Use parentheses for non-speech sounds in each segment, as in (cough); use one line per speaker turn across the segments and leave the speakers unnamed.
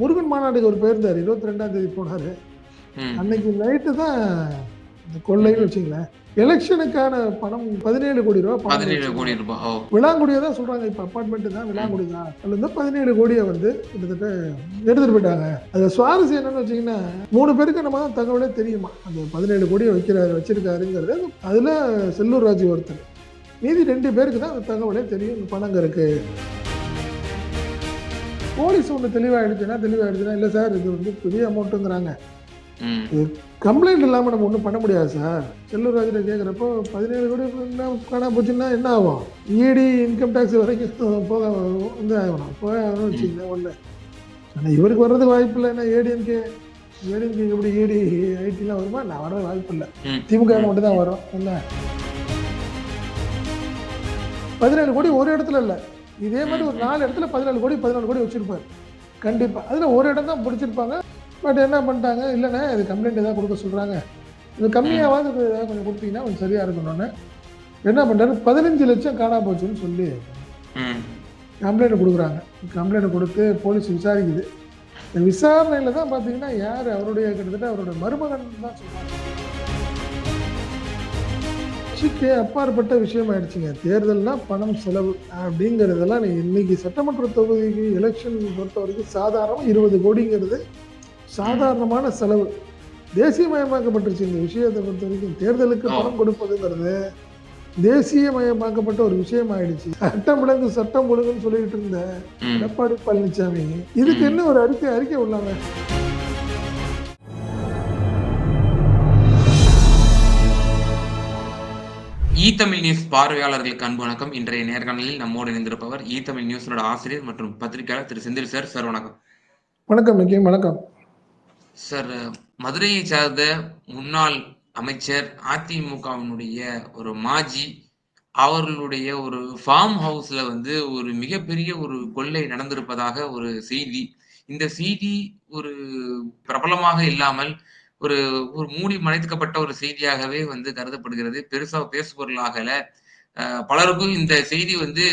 முருகன் மாநாட்டுக்கு அவர் போயிருந்தார். இருபத்தி ரெண்டாம் தேதி போனாரு. அன்னைக்கு நைட்டு தான் இந்த கொள்ளைன்னு வச்சுங்களேன் எலெக்ஷனுக்கான பணம் பதினேழு கோடி ரூபாய் பணம்
பதினேழு. கோடி ரூபாய்
விளாங்குடியை தான் சொல்றாங்க. இப்ப அப்பார்ட்மெண்ட் தான் விளாங்குடி தான் அதுல இருந்து பதினேழு கோடியை வந்து கிட்டத்தட்ட எடுத்துட்டு போயிட்டாங்க. அது சுவாரஸ்யம் என்னன்னு வச்சீங்கன்னா மூணு பேருக்கு நம்ம தான் தகவலே தெரியுமா? அந்த பதினேழு கோடியை வைக்கிறாரு வச்சிருக்காருங்கிறது. அதுல செல்லூர் ராஜு ஒருத்தர். மீதி ரெண்டு பேருக்கு தான் அந்த தகவலே தெரியும். இந்த பணம் அங்க இருக்கு. போலீஸ் ஒன்று தெளிவாயிடுச்சுன்னா தெளிவாயிடுச்சுன்னா இல்லை சார் இது வந்து பெரிய அமௌண்ட்டுங்கிறாங்க கம்ப்ளைண்ட் இல்லாமல் நம்ம ஒன்றும் பண்ண முடியாது சார். செல்லூர் ராஜிட்ட கேட்குறப்போ பதினேழு கோடி என்ன காணாம போச்சுன்னா என்ன ஆகும்? இடி இன்கம் டேக்ஸ் வரைக்கும் போக வந்து ஆகணும். போக ஆகணும்னு வச்சுக்கோங்க ஒன்று ஆனால் இவருக்கு வர்றதுக்கு வாய்ப்பு இல்லை. ஏன்னா ஏடிஎம்கே ஏடிஎம்கே எப்படி இடி ஐடிலாம் வருமா? நான் வர்றது வாய்ப்பு இல்லை. திமுக மட்டும் தான் வரும். என்ன? பதினேழு கோடி ஒரு இடத்துல இல்லை. இதே மாதிரி ஒரு நாலு இடத்துல பதினாலு கோடி பதினாலு கோடி வச்சிருப்பாரு. கண்டிப்பாக அதில் ஒரு இடம் தான் பிடிச்சிருப்பாங்க. பட் என்ன பண்ணிட்டாங்க? இல்லைண்ணே இது கம்ப்ளைண்ட் ஏதாவது கொடுக்க சொல்கிறாங்க இது கம்மியாவது ஏதாவது கொஞ்சம் கொடுத்தீங்கன்னா கொஞ்சம் சரியாக இருக்கணும்னு என்ன பண்ணுறாரு பதினஞ்சு லட்சம் காணா போச்சுன்னு சொல்லி கம்ப்ளைண்ட் கொடுக்குறாங்க. கம்ப்ளைண்ட் கொடுத்து போலீஸ் விசாரிக்குது. இந்த விசாரணையில் தான் பார்த்தீங்கன்னா யார்? அவருடைய கிட்டத்தட்ட அவருடைய மருமகன் தான் சொல்கிறாங்க கட்சிக்கு அப்பாற்பட்ட விஷயம் ஆயிடுச்சுங்க தேர்தல்னா பணம் செலவு அப்படிங்கிறதெல்லாம் நீ இன்னைக்கு சட்டமன்ற தொகுதிக்கு எலெக்ஷன் பொறுத்த வரைக்கும் சாதாரணமாக இருபது கோடிங்கிறது சாதாரணமான செலவு. தேசியமயமாக்கப்பட்டுருச்சு இந்த விஷயத்தை பொறுத்த வரைக்கும் தேர்தலுக்கு பணம் கொடுப்பதுங்கிறது தேசியமயமாக்கப்பட்ட ஒரு விஷயம் ஆயிடுச்சு சட்டம் விலங்கு சட்டம் ஒழுங்குன்னு சொல்லிட்டு இருந்த எடப்பாடி பழனிசாமி இதுக்கு என்ன ஒரு அறிக்கை அறிக்கை உள்ளாங்க?
இ தமிழ் நியூஸ் பார்வையாளர்களுக்கு அன்பு வணக்கம். இன்றைய நேர்காணலில் நம்மோடு இணைந்திருப்பவர் இ தமிழ் நியூஸோட ஆசிரியர் மற்றும் பத்திரிகையாளர் திரு செந்தில் சார். சார் வணக்கம்.
வணக்கம் வணக்கம்.
சார் மதுரையை சார்ந்த முன்னாள் அமைச்சர் அதிமுகவினுடைய ஒரு மாஜி அவர்களுடைய ஒரு ஃபார்ம் ஹவுஸ்ல வந்து ஒரு மிகப்பெரிய ஒரு கொள்ளை நடந்திருப்பதாக ஒரு செய்தி. இந்த செய்தி ஒரு பிரபலமாக இல்லாமல் ஒரு ஒரு மூடி மறைக்கப்பட்ட ஒரு செய்தியாகவே வந்து கருதப்படுகிறது. பெருசா பேசுபொருளாகல பலருக்கும் இந்த செய்தி வந்து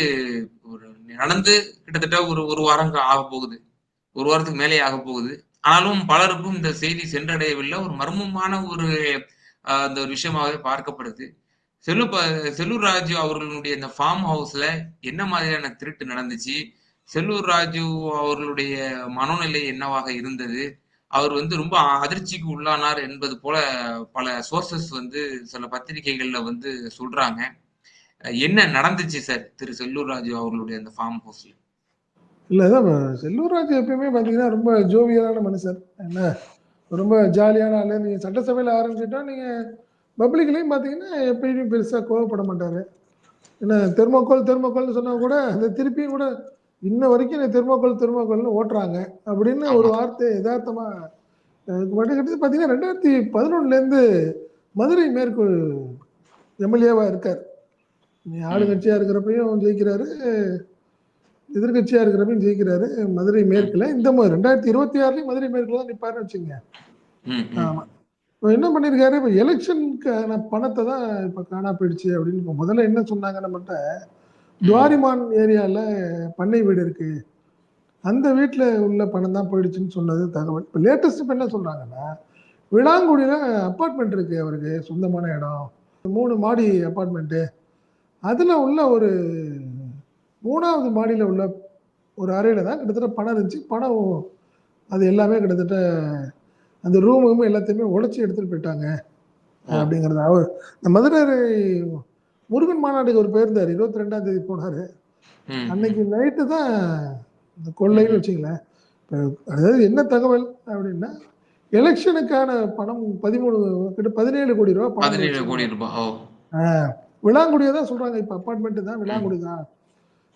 ஒரு நடந்து கிட்டத்தட்ட ஒரு ஒரு வாரம் ஆக போகுது. ஒரு வாரத்துக்கு மேலே ஆக போகுது. ஆனாலும் பலருக்கும் இந்த செய்தி சென்றடையவில்லை. ஒரு மர்மமான ஒரு அந்த ஒரு விஷயமாகவே பார்க்கப்படுது. செல்லு ப- செல்லூர் ராஜு அவர்களுடைய இந்த ஃபார்ம் ஹவுஸ்ல என்ன மாதிரியான திருட்டு நடந்துச்சு? செல்லூர் ராஜு அவர்களுடைய மனோநிலை என்னவாக இருந்தது? அவர் வந்து ரொம்ப அதிர்ச்சிக்கு உள்ளானார் என்பது போல பல சோர்சஸ் வந்து சில பத்திரிகைகள்ல வந்து சொல்றாங்க. என்ன நடந்துச்சு சார் திரு செல்லூர் ராஜு அவர்களுடைய அந்த ஃபார்ம் ஹவுஸ்ல
இல்லை செல்லூர் ராஜு எப்பயுமே பார்த்தீங்கன்னா ரொம்ப ஜோவியலான மனுஷர். என்ன? ரொம்ப ஜாலியான ஆளு. நீங்கள் சட்டசபையில் ஆரம்பிச்சிட்டா நீங்கள் பப்ளிக்லேயும் பார்த்தீங்கன்னா எப்பயுமே பெருசாக கோவப்பட மாட்டார். என்ன தெர்மோக்கோல் தெர்மோக்கோல்னு சொன்னால் கூட அந்த திருப்பியும் கூட இன்ன வரைக்கும் இந்த தெர்மோக்கோல் தெர்மோக்கோல்னு ஓட்டுறாங்க அப்படின்னு ஒரு வார்த்தை யதார்த்தமாக மட்டும் கிட்ட பார்த்தீங்கன்னா ரெண்டாயிரத்தி பதினொன்னுலேருந்து மதுரை மேற்கு எம்எல்ஏவாக இருக்கார். நீ ஆளுங்கட்சியாக இருக்கிறப்பையும் ஜெயிக்கிறாரு எதிர்கட்சியாக இருக்கிறப்பையும் ஜெயிக்கிறாரு மதுரை மேற்குல. இந்த மாதிரி ரெண்டாயிரத்தி இருபத்தி ஆறுலையும் மதுரை மேற்குல தான் நிற்பாருன்னு வச்சுங்க
ம், ம்,
ஆமா. இப்போ என்ன பண்ணியிருக்காரு இப்போ எலெக்ஷனுக்கான பணத்தை தான் இப்போ காணா போயிடுச்சு அப்படின்னு முதல்ல என்ன சொன்னாங்க நம்மகிட்ட துவாரிமான் ஏரியாவில் பண்ணை வீடு இருக்கு. அந்த வீட்டில் உள்ள பணம் தான் போயிடுச்சுன்னு சொன்னது தகவல். இப்போ லேட்டஸ்ட் இப்போ என்ன சொல்றாங்கன்னா விளாங்குடியில் அப்பார்ட்மெண்ட் இருக்கு அவருக்கு சொந்தமான இடம். மூணு மாடி அப்பார்ட்மெண்ட்டு அதில் உள்ள ஒரு மூணாவது மாடியில் உள்ள ஒரு அறையில் தான் கிட்டத்தட்ட பணம் இருந்துச்சு. பணம் அது எல்லாமே கிட்டத்தட்ட அந்த ரூமும் எல்லாத்தையுமே உடைச்சி எடுத்துட்டு போயிட்டாங்க. அப்படிங்கிறது அவர் இந்த மதுரை முருகன் மாநாட்டுக்கு அவர் போயிருந்தார். இருபத்தி ரெண்டாம் தேதி போனார். அன்னைக்கு நைட்டு தான் இந்த கொள்ளைன்னு வச்சுங்களேன் அதாவது என்ன தகவல் அப்படின்னா எலெக்ஷனுக்கான பணம் பதிமூணு கிட்ட பதினேழு கோடி ரூபா
பதினேழு. கோடி ரூபாய்
விளாங்குடியை தான் சொல்றாங்க. இப்போ அப்பார்ட்மெண்ட் தான் விளாங்குடி தான்.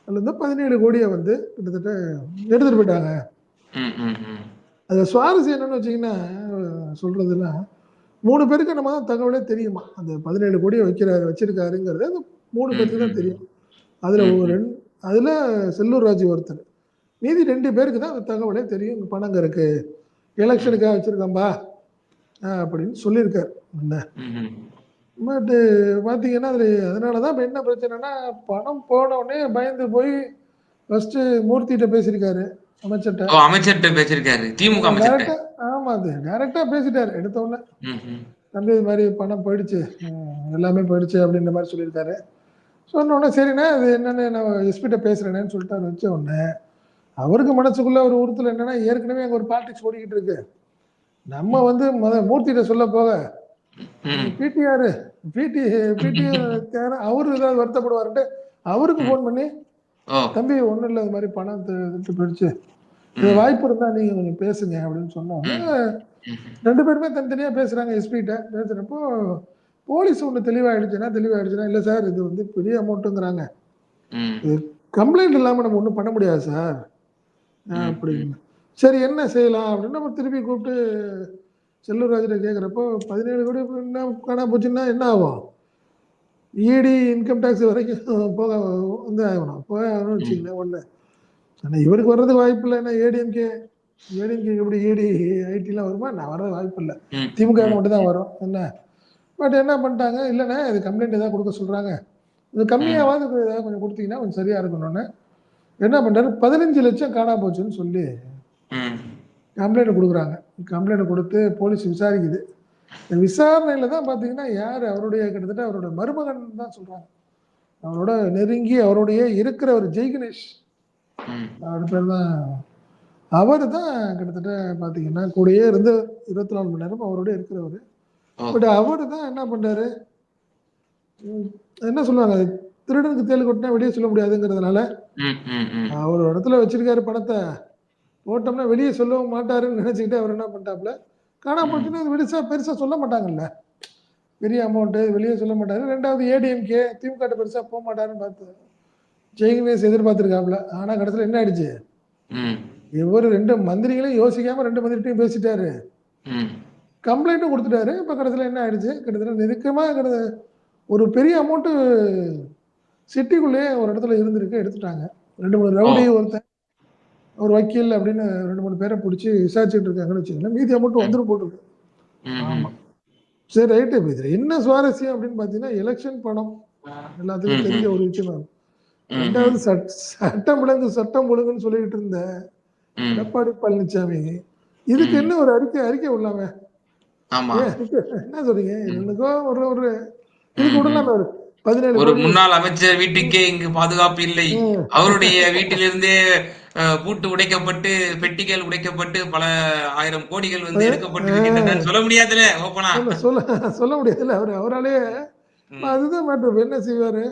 அதுல இருந்து பதினேழு கோடியை வந்து கிட்டத்தட்ட எடுத்துட்டு போயிட்டாங்க. அது சுவாரஸ்யம் என்னன்னு வச்சீங்கன்னா சொல்றதுன்னா மூணு பேருக்கு நம்ம தான் தகவலே தெரியுமா? அந்த பதினேழு கோடியை வைக்கிறாரு வச்சிருக்காருங்கிறது அந்த மூணு பேருக்கு தான் தெரியும். அதுல ஒரு ரெண்டு அதுல செல்லூர் ராஜு ஒருத்தர். மீதி ரெண்டு பேருக்கு தான் அந்த தகவலே தெரியும். இங்க பணங்க இருக்கு. எலெக்ஷனுக்காக வச்சிருக்கம்பா. அப்படின்னு சொல்லியிருக்காரு. என்ன. பட்டு பார்த்தீங்கன்னா அதில் அதனால தான் இப்போ என்ன பிரச்சனைனா பணம் போன உடனே பயந்து போய் ஃபஸ்ட்டு மூர்த்திகிட்ட பேசியிருக்காரு. அமைச்சர்கிட்ட.
அமைச்சர்கிட்ட பேசியிருக்காரு. திமுக
ஆமா அது டைரக்டா பேசிட்டாரு. எடுத்த உடனே. தம்பி இது மாதிரி பணம் போயிடுச்சு. எல்லாமே போயிடுச்சு அப்படின்ற மாதிரி சொல்லியிருக்காரு. சொன்ன உடனே சரிண்ணே அது என்னன்னு நான் எஸ்பிட்ட பேசுறேனேன்னு சொல்லிட்டு அவர் வச்ச உடனே அவருக்கு மனசுக்குள்ள ஒரு உறுத்தல் என்னன்னா ஏற்கனவே அங்க ஒரு பாலிடிக்ஸ் ஓடிக்கிட்டு இருக்கு. நம்ம வந்து முத மூர்த்திகிட்ட சொல்ல போக. பிடிஆர் பிடி பிடிஆர் அவரு ஏதாவது வருத்தப்படுவாருன்ட்டு அவருக்கு ஃபோன் பண்ணி தம்பி ஒன்றும் இல்லை இது மாதிரி பணம் போயிடுச்சு. வாய்ப்பு இருந்தா நீங்க கொஞ்சம் பேசுங்க அப்படின்னு சொன்னோம். ரெண்டு பேருமே தனித்தனியா பேசுறாங்க எஸ்பிகிட்ட பேசுறப்போ போலீஸ் ஒன்று தெளிவாயிடுச்சுன்னா தெளிவாயிடுச்சுன்னா இல்லை சார் இது வந்து பெரிய அமௌண்ட்டுங்கிறாங்க. கம்ப்ளைண்ட் இல்லாம நம்ம ஒன்றும் பண்ண முடியாது சார். அப்படின்னு. சரி என்ன செய்யலாம் அப்படின்னு நம்ம திருப்பி கூப்பிட்டு செல்லூர் ராஜரை கேட்குறப்போ பதினேழு கோடி என்ன காணா போச்சுன்னா என்ன ஆகும்? இடி இன்கம் டேக்ஸ் வரைக்கும் போக வந்து ஆகணும். போக ஆகணும்னு வச்சுக்கங்களேன் ஒன்று ஆனால் இவருக்கு வர்றதுக்கு வாய்ப்பு இல்லை. ஏன்னா ஏடிஎம்கே ஏடிஎம்கே எப்படி ஏடி ஐடிலாம் வருமா? நான் வர்றது வாய்ப்பு இல்லை. திமுக. மட்டும் தான் வரும். என்ன? பட் என்ன பண்ணிட்டாங்க? இல்லைண்ணே இது கம்ப்ளைண்ட் ஏதாவது கொடுக்க சொல்கிறாங்க இது கம்மியாவது ஏதாவது கொஞ்சம் கொடுத்தீங்கன்னா கொஞ்சம் சரியாக இருக்கணும்னு. என்ன பண்ணுறாரு பதினஞ்சு லட்சம் காணா போச்சுன்னு சொல்லி. கம்ப்ளைண்ட் கொடுக்குறாங்க. கம்ப்ளைண்ட் கொடுத்து போலீஸ் விசாரிக்குது. இந்த விசாரணையில் தான் பார்த்தீங்கன்னா யார் அவருடைய கிட்டத்தட்ட அவரோட மருமகன் தான் சொல்கிறாங்க அவரோட நெருங்கி அவருடைய இருக்கிற ஒரு ஜெய் கணேஷ்
ம்.
அவர் பேர் தான். அவர் தான் கிட்டத்தட்ட பார்த்தீங்கன்னா கூடயே இருந்து இருபத்தி நாலு மணி நேரம் அவரோட இருக்கிறவர். பட் அவர் தான் என்ன பண்றாரு என்ன சொல்லுவாங்க? திருடனுக்கு தேல் கொட்டினா வெளியே சொல்ல முடியாதுங்கிறதுனால. அவர் இடத்துல வச்சிருக்காரு பணத்தை. போட்டோம்னா வெளியே சொல்லவும் மாட்டாருன்னு நினைச்சுக்கிட்டு அவர் என்ன பண்ணிட்டாப்ல காணா
ம்.
போச்சுன்னா அது பெருசா பெருசா சொல்ல மாட்டாங்கல்ல. பெரிய அமௌண்ட்டு வெளியே சொல்ல மாட்டாரு. ரெண்டாவது ஏடிஎம்கே திமுக பெருசா போக மாட்டாருன்னு பார்த்து ஜெயகணேஷ் எதிர்பார்த்திருக்காப்ல ஆனா கடைசியில் என்ன ஆயிடுச்சு. இவர் ரெண்டு மந்திரிகளையும் யோசிக்காம ரெண்டு மந்திரிட்டையும் பேசிட்டாரு. கம்ப்ளைண்ட்டும் கொடுத்துட்டாரு. இப்போ கடைசியில் என்ன ஆயிடுச்சு? கிட்டத்தட்ட நெருக்கமாக கிட்ட ஒரு பெரிய அமௌண்ட்டு சிட்டிக்குள்ளேயே ஒரு இடத்துல இருந்திருக்கு எடுத்துட்டாங்க. ரெண்டு மூணு ரவுடி ஒருத்தன் ஒரு வக்கீல் அப்படின்னு ரெண்டு மூணு பேரை பிடிச்சி விசாரிச்சுட்டு இருக்காங்கன்னு வச்சுக்கோங்களேன். மீதி அமௌண்ட் வந்துடும் போட்டுருக்கு.
ம்.
ஆமா. சரி ரைட்டு. இதில் என்ன சுவாரஸ்யம் அப்படின்னு பார்த்தீங்கன்னா எலெக்ஷன் பணம். எல்லாத்துக்கும். தெரிஞ்ச ஒரு விஷயம். ரெண்டாவது சட் சட்டம் ஒழுங்கு சட்டம் ஒழுங்குன்னு சொல்லிக்கிட்டு இருந்த. எடப்பாடி பழனிசாமி இதுக்கு. என்ன ஒரு அறிக்கை அறிக்கை விடலாம? என்ன சொல்றீங்க? என்னக்கோ ஒரு ஒரு இதுக்கு விடலாம ஒரு பதினேழு
ஒரு. முன்னாள் அமைச்சர் வீட்டுக்கே இங்கு பாதுகாப்பு இல்லை. அவருடைய வீட்டிலிருந்தே பூட்டு உடைக்கப்பட்டு பெட்டிகள் உடைக்கப்பட்டு பல ஆயிரம் கோடிகள் வந்து எடுக்கப்பட்டு சொல்ல முடியாதுல ஓப்பனா.
சொல்ல சொல்ல முடியாதுல்ல அவர். அவராலே. அதுதான் மேட்ரு. என்ன செய்வாரு?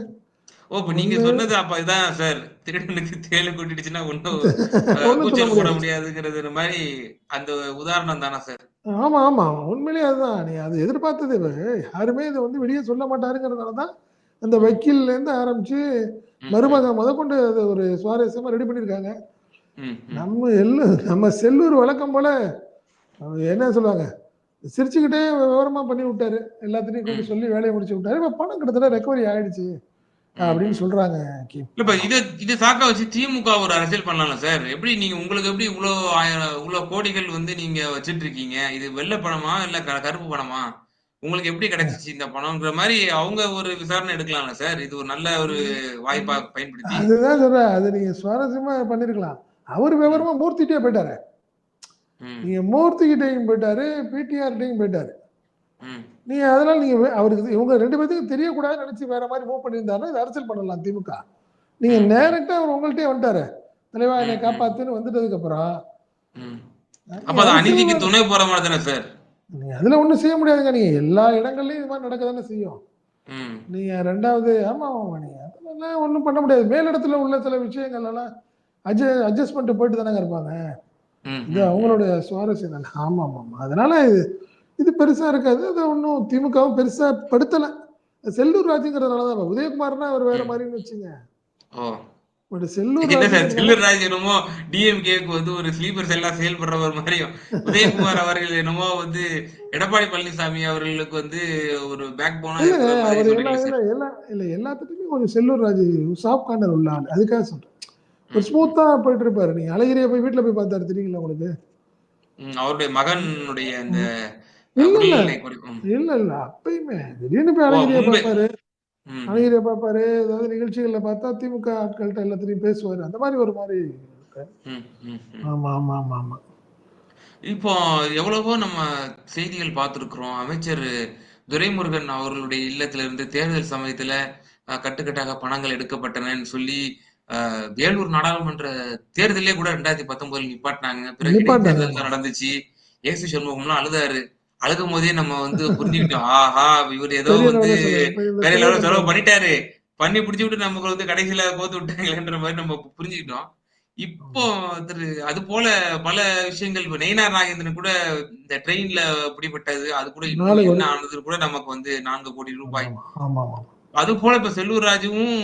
ஓ இப்ப நீங்க சொன்னது அப்ப இதான் சார். திருடனுக்கு தேலு கொட்டிடுச்சுன்னா ஒன்னும் (laughs) கூச்சல் போட முடியாதுங்கிறது மாதிரி அந்த உதாரணம் தானே சார்?
ஆமா ஆமா. உண்மையிலேயே அதுதான். நீ அது எதிர்பார்த்தது. யாருமே இதை வந்து வெளியே சொல்ல மாட்டாருங்கிறதுனால தான் அந்த வக்கீல்ல இருந்து ஆரம்பிச்சு
ம்.
மருமகன் முதற்கொண்டு அதை ஒரு சுவாரஸ்யமா ரெடி.
ம்.
நம்ம எல்லு நம்ம செல்லூர் வழக்கம் போல என்ன சொல்லுவாங்க? சிரிச்சுக்கிட்டே விவரமா பண்ணி விட்டாரு. எல்லாத்தையும் கொண்டு சொல்லி வேலையை முடிச்சு விட்டாரு. இப்ப பணம் கிட்டத்தட்ட ரெக்கவரி ஆயிடுச்சு. அப்படின்னு சொல்றாங்க
இப்ப இத இது சாக்க வச்சு திமுக ஒரு அரசியல் பண்ணலாம்ல சார். எப்படி நீங்க உங்களுக்கு எப்படி இவ்வளோ ஆயிரம் இவ்வளோ கோடிகள் வந்து நீங்க வச்சிட்டு இருக்கீங்க இது வெள்ளை பணமா இல்ல கருப்பு பணமா? உங்களுக்கு எப்படி கிடைச்சிச்சு இந்த பணம்ங்கிற மாதிரி அவங்க ஒரு விசாரணை எடுக்கலாம்ல சார். இது ஒரு நல்ல ஒரு வாய்ப்பா பயன்படுத்தி.
அதுதான் சொல்றேன். அது நீங்க சுவாரஸ்யமா பண்ணிருக்கலாம். அவர் விவரமா மூர்த்திட்டே போயிட்டாரு. நீங்க மூர்த்திகிட்டையும் போயிட்டாரு பிடிஆர்ட்டையும் போயிட்டாரு. நீங்க அதனால நீங்க அவருக்கு இவங்க ரெண்டு பேத்துக்கும் தெரியக்கூடாதுன்னு நினைச்சு வேற மாதிரி மூவ் பண்ணியிருந்தாருன்னா இது அரசியல் பண்ணலாம் திமுக. நீங்க. நேரட்டா அவர் உங்கள்ட்டே வந்துட்டாரு. தலைவா என்னை. காப்பாத்துன்னு வந்ததுக்கு அப்புறம்
அநீதிக்கு துணை போற மாதிரி தானே சார்
நீங்க அதுல ஒண்ணும் செய்ய முடியாதுங்க. நீங்க எல்லா இடங்கள்லயும் இது மாதிரி நடக்க தானே செய்யும் நீங்க ரெண்டாவது ஆமா ஆமா நீங்க அதெல்லாம் ஒண்ணும் பண்ண முடியாது. மேலிடத்துல உள்ள சில விஷயங்கள் எல்லாம் அட்ஜ அட்ஜஸ்ட்மெண்ட் போயிட்டு தானங்க இருப்பாங்க. இது அவங்களுடைய சுவாரஸ்யம் தானே. ஆமா ஆமா. அதனால இது இது பெருசா இருக்காது. அது ஒன்றும் திமுகவும் பெருசா படுத்தல. செல்லூர் ராஜுங்கிறதுனால தான். உதயகுமார்னா அவர் வேற
ம்.
மாதிரின்னு வச்சுங்க. பட் செல்லூர்
செல்லூர் ராஜ் என்னமோ டிஎம்கேக்கு வந்து ஒரு ஸ்லீப்பர்ஸ் எல்லாம் செயல்படுறவர் மாதிரியும் உதயகுமார் அவர்கள் என்னமோ வந்து எடப்பாடி பழனிசாமி அவர்களுக்கு வந்து ஒரு பேக் போனா மாதிரி
இல்ல எல்லாத்துக்குமே கொஞ்சம் செல்லூர் ராஜு சாஃப்ட் கார்னர் உள்ள ஆள். அதுக்காக சொல்றேன். ஒரு ஸ்மூத்தா போயிட்டு இருப்பாரு. நீங்க அழகிரியை போய் வீட்டுல போய் பார்த்தாரு. தெரியுங்களா உங்களுக்கு?
அவருடைய மகனுடைய அந்த
இல்ல, இல்ல. அப்பயுமே திடீர்னு போய் அழகிரியை
ம்,
அழகிரியை பார்ப்பாரு ஏதாவது நிகழ்ச்சிகள்ல பார்த்தா திமுக ஆட்கள்கிட்ட எல்லாத்தையும் பேசுவாரு அந்த மாதிரி ஒரு மாதிரி. ஆமா ஆமா ஆமா ஆமா
இப்போ எவ்வளவோ நம்ம செய்திகள் பார்த்திருக்கிறோம். அமைச்சர் துரைமுருகன் அவர்களுடைய இல்லத்திலிருந்து தேர்தல் சமயத்துல கட்டுக்கட்டாக பணங்கள் எடுக்கப்பட்டனன்னு சொல்லி, வேலூர் நாடாளுமன்ற தேர்தலே கூட 2019ல நிப்பாட்டினாங்க. பிறகு
நிப்பாட்டினாங்க,
தான் நடந்துச்சு. ஏசு சண்முகம்லாம் அழுதாரு. அழுகும்போதே நம்ம வந்து புரிஞ்சுக்கிட்டோம். ஆஹா! இவரு ஏதோ வந்து
லெவல்ல தேர்தல்
செலவு பண்ணிட்டாரு. பண்ணி புடிச்சு விட்டு நமக்கு வந்து கடைசியில கோத்து விட்டாங்களேன்ற மாரி நம்ம புரிஞ்சுக்கிட்டோம். இப்போ திரு அதுபோல பல விஷயங்கள் இப்ப நயினார் நாகேந்திரன் கூட இந்த ட்ரெயின்ல பிடிபட்டது. அது கூட என்ன
கோடி.
ஆனதுன்னு கூட நமக்கு வந்து 4 கோடி ரூபாய்.
ஆமா
அதுபோல இப்ப செல்லூர் ராஜுவும்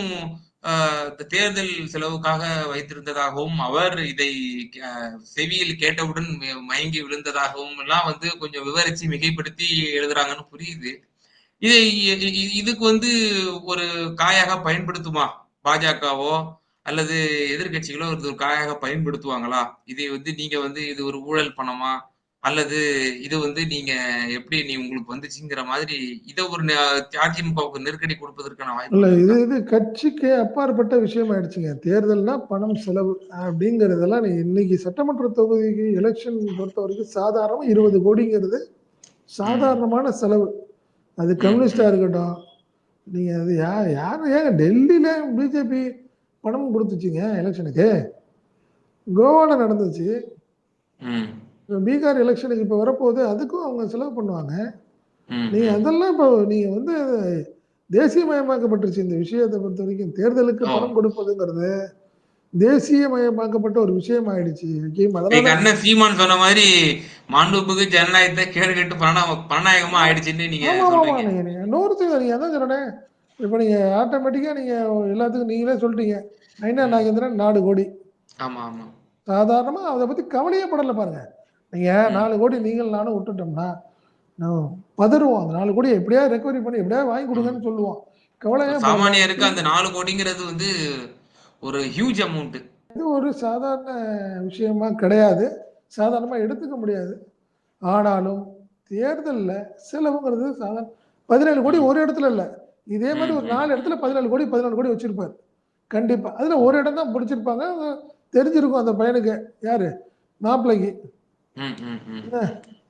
தேர்தல் செலவுக்காக வைத்திருந்ததாகவும், அவர் இதை செவியில் கேட்டவுடன் மயங்கி விழுந்ததாகவும் எல்லாம் வந்து கொஞ்சம் விவரிச்சு மிகைப்படுத்தி எழுதுறாங்கன்னு புரியுது. இதை இதுக்கு வந்து ஒரு காயாக பயன்படுத்துமா? பாஜகவோ அல்லது எதிர்க்கட்சிகளோ இது ஒரு காயாக பயன்படுத்துவாங்களா? இதை வந்து நீங்க வந்து இது ஒரு ஊழல் பணமா? அல்லது இது வந்து நீங்க எப்படி நீ உங்களுக்கு வந்துச்சுங்கிற மாதிரி இத ஒரு அதிமுகவுக்கு நெருக்கடி கொடுப்பதற்கான
இல்ல
வாய்ப்புகள்
இது? இது கட்சிக்கு அப்பாற்பட்ட விஷயம் ஆயிடுச்சுங்க. தேர்தல்னா பணம் செலவு அப்படிங்கிறதெல்லாம் நீ இன்னைக்கு சட்டமன்ற தொகுதிக்கு எலெக்ஷன் பொறுத்தவரைக்கும் சாதாரணமா 20 கோடிங்கிறது சாதாரணமான செலவு. அது கம்யூனிஸ்டா. இருக்கட்டும். நீங்க அது யா யாரு ஏங்க டெல்லியில பிஜேபி பணம் குடுத்துச்சுங்க எலெக்ஷனுக்கு. கோவால நடந்துச்சு. பீகார் எலெக்ஷனுக்கு இப்ப வரப்போகுது. அதுக்கும் அவங்க செலவு பண்ணுவாங்க.
ம்.
அதெல்லாம் இப்போ நீங்க வந்து தேசியமயமாக்கப்பட்டுருச்சு இந்த விஷயத்த பொறுத்தவரைக்கும். தேர்தலுக்கு
ஓ!
பணம் கொடுப்பதுங்கிறது தேசியமயமாக்கப்பட்ட ஒரு விஷயம் ஆயிடுச்சு.
அண்ணன் சீமான் சொன்ன மாரி மாண்புமிகு ஜனநாயகத்த கேடுகெட்டு பண பணநாயகமா ஆயிடுச்சுன்னு நீங்க.
நீங்க 100% நீங்க அதான் சொன்னேனே. இப்ப நீங்க ஆட்டோமேட்டிக்கா நீங்க எல்லாத்துக்கும் நீங்களே சொல்ட்டீங்க. நயினார்
ம்.
நாகேந்திரன் 4 கோடி.
ஆமா, ஆமா.
சாதாரணமா அத பத்தி கவலையே படல பாருங்க. நீங்க
ம்.
4 கோடி நீங்களும் நானும் விட்டுட்டோம்னா, பதறுவோம். அந்த 4 கோடிய எப்படியாவது ரெக்கவரி பண்ணி எப்படியாவது வாங்கி. குடுங்கன்னு சொல்லுவோம். கவலையே.
சாமானியருக்கு அந்த 4 கோடிங்கிறது வந்து ஒரு ஹியூஜ் அமௌண்ட்.
இது ஒரு சாதாரண விஷயமா கிடையாது. சாதாரணமா எடுத்துக்க முடியாது. ஆனாலும் தேர்தல்ல செலவுங்கிறது சாதாரண 17 கோடி. ஒரு இடத்துல இல்ல. இதே மாரி
ம்,
ஒரு. 4 இடத்துல 17 கோடி, 14 கோடி வச்சிருப்பாரு. கண்டிப்பா. அதுல ஒரு இடம் தான் பிடிச்சிருப்பாங்க. தெரிஞ்சிருக்கும் அந்த பையனுக்கு. யாரு? மாப்பிள்ளைக்கு.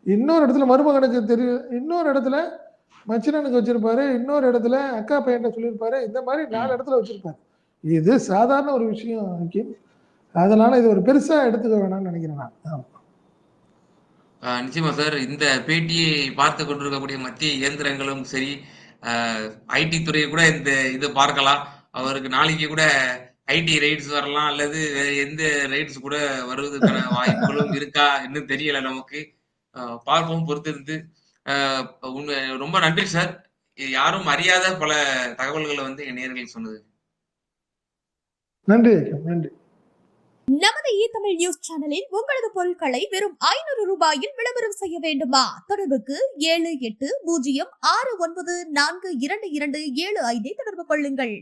இன்னொரு இடத்துல மருமகனுக்கு தெரியும். இன்னொரு இடத்துல மச்சினனுக்கு வச்சிருப்பாரு. இன்னொரு இடத்துல அக்கா பையன்ட்ட சொல்லியிருப்பாரு. இந்த மாரி 4
ம்.
இடத்துல வச்சிருப்பாரு. இது சாதாரண ஒரு விஷயம். அதனால இது ஒரு பெருசா எடுத்துக்க வேணாம்னு நினைக்கிறேன் நான்.
நிச்சயமா சார். இந்த பேட்டியை பார்த்துக் கொண்டிருக்கக்கூடிய மத்திய இயந்திரங்களும் சரி, ஐடி துறை கூட இந்த இத பார்க்கலாம். அவருக்கு நாளைக்கு கூட ஐடி ரெய்ட்ஸ் வரலாம். அல்லது எந்த ரெய்ட்ஸ் கூட வருவதற்கான வாய்ப்புகளும் இருக்கா? இன்னும் தெரியல நமக்கு. பார்ப்போம் பொறுத்திருந்து. ரொம்ப நன்றி சார். யாரும் அறியாத பல தகவல்கள வந்து என் நேயர்களுக்கு சொன்னது.
நன்றி. நன்றி.
நமது இ தமிழ் நியூஸ் சேனலில் உங்களது பொருட்களை வெறும் ஐநூறு ரூபாயில் விளம்பரம் செய்ய வேண்டுமா தொடர்புக்கு ஏழு எட்டு பூஜ்ஜியம் ஆறு ஒன்பது நான்கு இரண்டு இரண்டு ஏழு ஐந்தை தொடர்பு கொள்ளுங்கள்